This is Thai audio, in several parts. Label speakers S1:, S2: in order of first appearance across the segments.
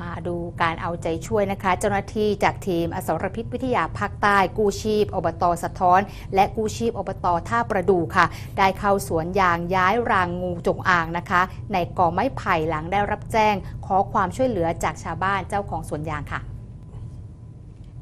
S1: มาดูการเอาใจช่วยนะคะ เจ้าหน้าที่จากทีมอสรพิษวิทยาภาคใต้ กู้ชีพ อบตสะท้อน และกู้ชีพอบตท่าประดูค่ะ ได้เข้าสวนยางย้ายรางงูจงอางนะคะ ในกอไม้ไผ่หลังได้รับแจ้ง ขอความช่วยเหลือจากชาวบ้านเจ้าของสวนยางค่ะ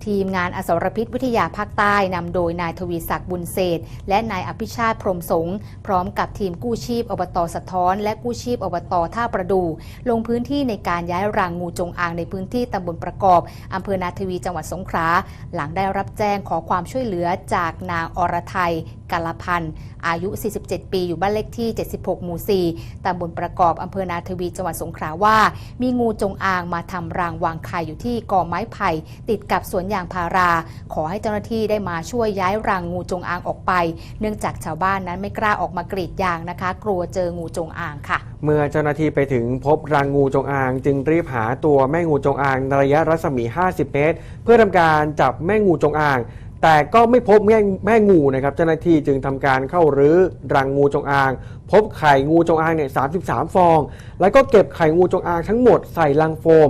S1: ทีมงานอสรพิษวิทยาภาคใต้นำโดยนายทวีศักดิ์บุญเศษ และนายอภิชาติพรมสงฆ์พร้อมกับทีมกู้ชีพอบตสะท้อน และกู้ชีพอบตท่าประดู ลงพื้นที่ในการย้ายรังงูจงอางในพื้นที่ตำบลประกอบอำเภอนาทวีจังหวัดสงขลาหลังได้รับแจ้งขอความช่วยเหลือจากนางอรไทยกาลพันธ์อายุ 47 ปี อยู่บ้านเลขที่ 76 หมู่ 4ตำบลประกอบอำเภอนาทวี จังหวัดสงขลาว่า มีงูจงอางมาทำรังวางไข่อยู่ที่กอไม้ไผ่ติดกับสวนยางพารา ขอให้เจ้าหน้าที่ได้มาช่วยย้ายรังงูจงอางออกไป เนื่องจากชาวบ้านนั้นไม่กล้าออกมากรีดยางนะคะ กลัวเจองูจงอางค่ะ
S2: เมื่อเจ้าหน้าที่ไปถึงพบรังงูจงอาง จึงรีบหาตัวแม่งูจงอางในระยะรัศมี 50 เมตร เพื่อทำการจับแม่งูจงอาง แต่ก็ไม่พบแม่แม่งูนะครับเจ้าหน้าที่จึงทำการเข้ารื้อรังงูจงอาง พบไข่งูจงอางเนี่ย33ฟอง แล้วก็เก็บไข่งูจงอางทั้งหมดใส่ลังโฟม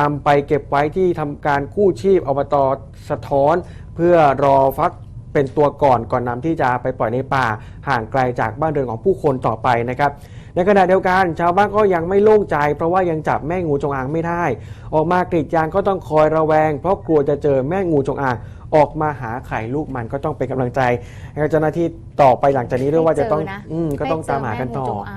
S2: นำไปเก็บไว้ที่ทำการกู้ชีพอบตสะท้อน เพื่อรอฟักเป็นตัวก่อนก่อนนำที่จะไปปล่อยในป่า ห่างไกลจากบ้านเรือนของผู้คนต่อไปนะครับในขณะเดียวกันชาวบ้านก็ยังไม่โล่งใจ เพราะว่ายังจับแม่งูจงอางไม่ได้ ออกมากรีดยางก็ต้องคอยระแวง เพราะกลัวจะเจอแม่งูจงอาง ออกมาหาไข่ลูกมันก็ต้องเป็นกำลังใจให้กับเจ้าหน้าที่ต่อไปหลังจากนี้ด้วยว่าจะต้อง
S1: ให้เจอนะ
S2: อืมก็ต้องตามหากันต่อ
S1: ให้เจแม่งูจงาง